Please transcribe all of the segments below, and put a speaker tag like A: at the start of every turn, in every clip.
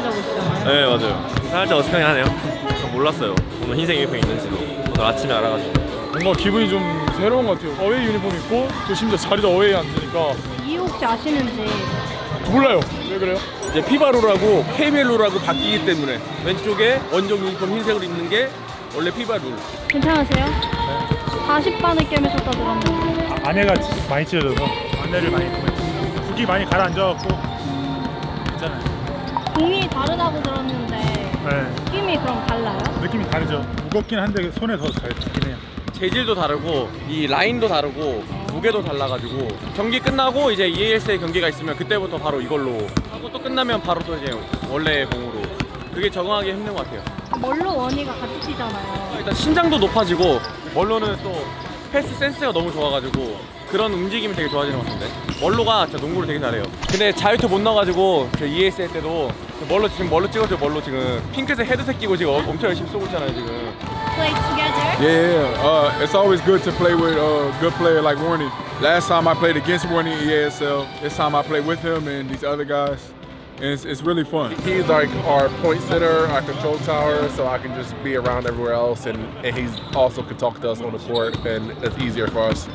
A: 자고 있잖아요.
B: 네 맞아요 살짝 어색하긴 하네요 저 몰랐어요 오늘 흰색 유니폼 있는지도 오늘 아침에 알아가지고
C: 뭔가 기분이 좀 새로운 것 같아요. 어웨이 유니폼 입고 또 심지어 자리도 어웨이에 앉으니까
A: 이유 혹시 아시는지
C: 몰라요. 왜 그래요?
D: 이제 피바로라고 KBL로라고 바뀌기 때문에 왼쪽에 원정 유니폼 흰색을 입는 게 원래 피바로.
A: 괜찮으세요? 40반을 깨매셨다 들었는데
E: 아, 아내가 지- 많이 찢어져서 아내를 많이. 국이 많이 가라앉아갖고.
A: 공이 다르다고 들었는데
E: 네,
A: 느낌이 그럼 달라요?
E: 느낌이 다르죠. 무겁긴 한데 손에 더잘 붙긴 해요.
D: 재질도 다르고 이 라인도 다르고 무게도 달라가지고 경기 끝나고 이제 EAS의 경기가 있으면 그때부터 바로 이걸로 하고 또 끝나면 바로 또 이제 원래 공으로 그게 적응하기 힘든 것 같아요.
A: 멀로 원이가 같이 뛰잖아요.
D: 일단 신장도 높아지고 멀로는 또 패스 센스가 너무 좋아가지고 그런 움직임이 되게 좋아지는 것 같은데 멀로가 진짜 농구를 되게 잘해요 근데 자유투 못 넣어가지고 그 ES 할 때도 멀로 지금 멀로 찍었죠 멀로 지금 핑크색 헤드셋 끼고 지금 엄청 열심히 쏘고 있잖아요 지금
A: Play together.
F: Yeah, uh, it's always good to play with a good player like Warney. Last time I played against Warney in EASL. This time I played with him and these other guys. And it's, it's really fun.
G: He's like our point center, our control tower, so I can just be around everywhere else, and, and he's also can talk to us on the court, and it's easier for us.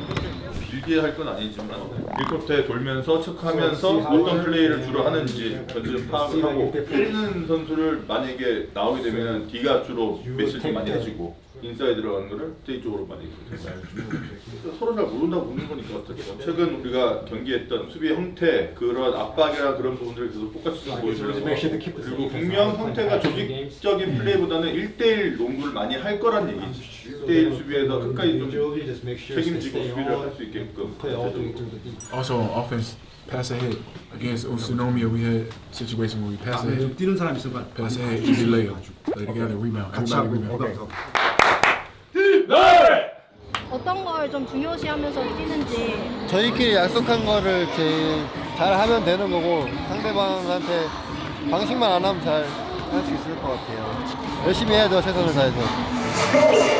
H: 길게 할건 아니지만 1쿼터에 돌면서 체크하면서 어떤 플레이를 주로 하는지 전체 파악을 하고 때리는 선수를 만약에 나오게 되면 D가 주로 매치를 많이 해주고 인사이드 들어가는 거를 J 쪽으로 많이 해주고 서로 잘 모른다고 보는 거니까 어떻게. 최근 우리가 경기했던 수비의 형태 그런 압박이랑 그런 부분들을 계속 똑같이 좀 보여주려고 그리고 분명 형태가 조직적인 플레이보다는 1대1 농구를 많이 할 거란 얘기지 1대1 수비에서 끝까지 좀 책임지고 수비를 할 수 있게끔
F: Also on offense, pass ahead. Against Utsunomiya, we had situation where we pass ahead.
I: 뛰는 사람 있으면
F: Pass ahead, easy layup. Play together, rebound.
I: 하고.
F: rebound.
A: 어떤 걸 좀 중요시하면서 뛰는지
J: 저희끼리 약속한 거를 제일 잘 하면 되는 거고 상대방한테 방식만 안 하면 잘 할 수 있을 것 같아요. 열심히 해야죠 최선을 다해서.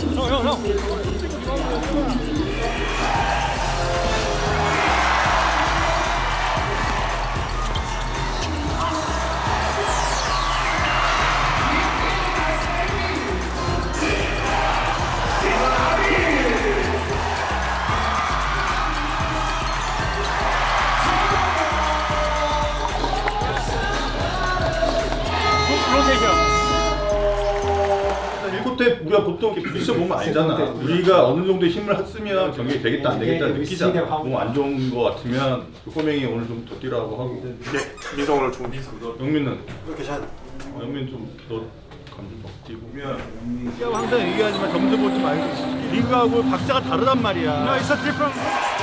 J: 형, 형, 형.
H: 우리가 보통 이렇게 부딪혀 보면 알잖아. 우리가 어느 정도 힘을 쓰면 경기 되겠다 안 되겠다 느끼잖아. 너무 안 좋은 거 같으면 꼬맹이 오늘 좀 더 뛰라고 하고.
K: 민성 오늘 좋은
H: 영민은 괜찮아. 영민 좀너 감좀 뛰고.
K: 항상 얘기하지만 점수 보지 말고 리그하고 박자가 다르단 말이야. No, it's a different.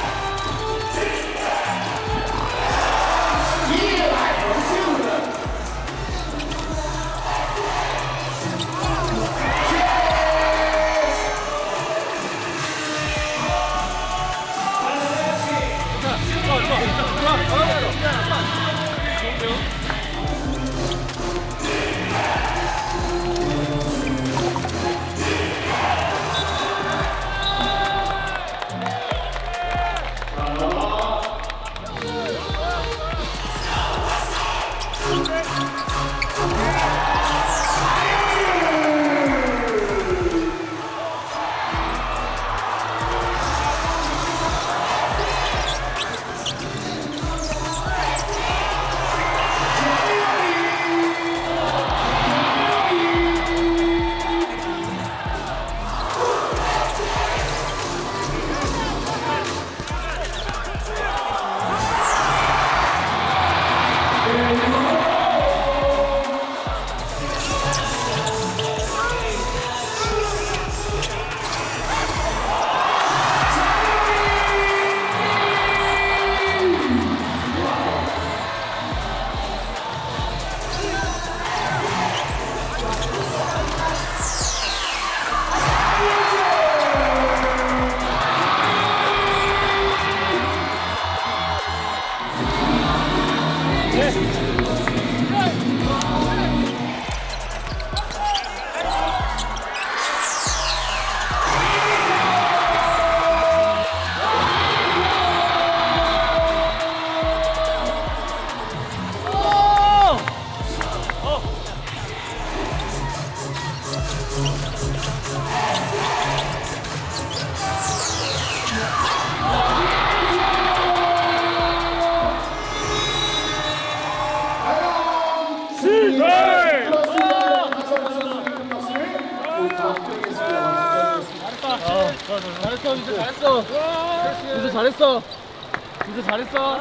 K: É.
B: 잘했어 진짜 잘했어 진짜 잘했어 진짜 잘했어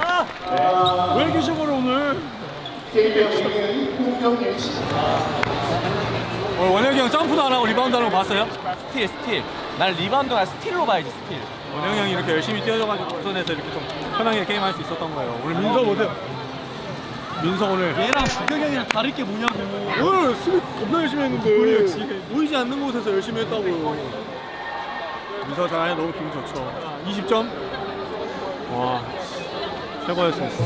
L: 왜 이렇게 쉬어버려 오늘?
B: 오늘 원혁이 형 점프도 안 하고 리바운드 하는 거 봤어요? 스틸 스틸 난 리바운드가 스틸로 봐야지 스틸
K: 원영이 형이 이렇게 열심히 뛰어줘가지고 부산에서 이렇게 좀 편하게 게임할 수 있었던 거예요. 오늘 민서 보세요. 민서 오늘 얘랑 부경형이랑 다를 게 뭐냐고. 오늘 수비 겁나 열심히 했는데 보이지 않는 곳에서 열심히 했다고요. 민서 잘하네 너무 기분 좋죠. 20점? 와 최고였습니다.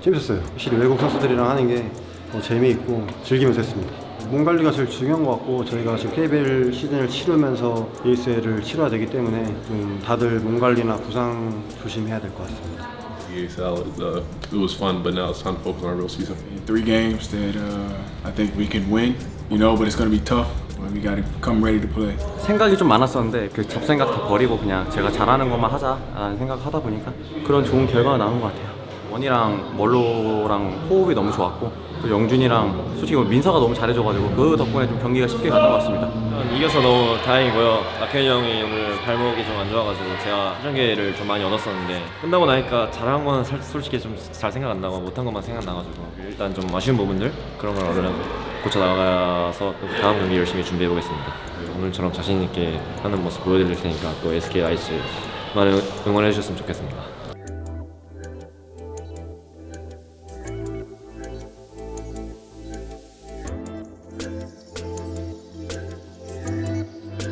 M: 재밌었어요. 확실히 외국 선수들이랑 하는 게더 재미있고 즐기면서 했습니다. 몸 관리가 제일 중요한 것 같고 저희가 지금 KBL 시즌을 치르면서 ESL을 치러야 되기 때문에 좀 다들 몸 관리나 부상 조심해야 될 것 같습니다.
N: ESL, uh, it was fun, but now it's time to focus on our real season.
I: Three games that uh, I think we can win, you know, but it's going to be tough. We got to come ready to play.
B: 생각이 좀 많았었는데 그 잡생각 다 버리고 그냥 제가 잘하는 것만 하자라는 생각하다 보니까 그런 좋은 결과가 나온 것 같아요. 원이랑 멀로랑 호흡이 너무 좋았고 또 영준이랑 솔직히 민서가 너무 잘해줘가지고 그 덕분에 좀 경기가 쉽게 갔던 것 같습니다.
O: 이겨서 너무 다행이고요. 낙현이 형이 오늘 발목이 좀 안 좋아가지고 제가 훈련계를 좀 많이 얻었었는데 끝나고 나니까 잘한 건 살- 솔직히 좀 잘 생각 안 나고 못한 것만 생각 나가지고 일단 좀 아쉬운 부분들 그런 걸 얼른 고 쳐 나가서 또 다음 경기 열심히 준비해 보겠습니다. 오늘처럼 자신 있게 하는 모습 보여드릴 테니까 또 SK 아이스 많은 응원해 주셨으면 좋겠습니다.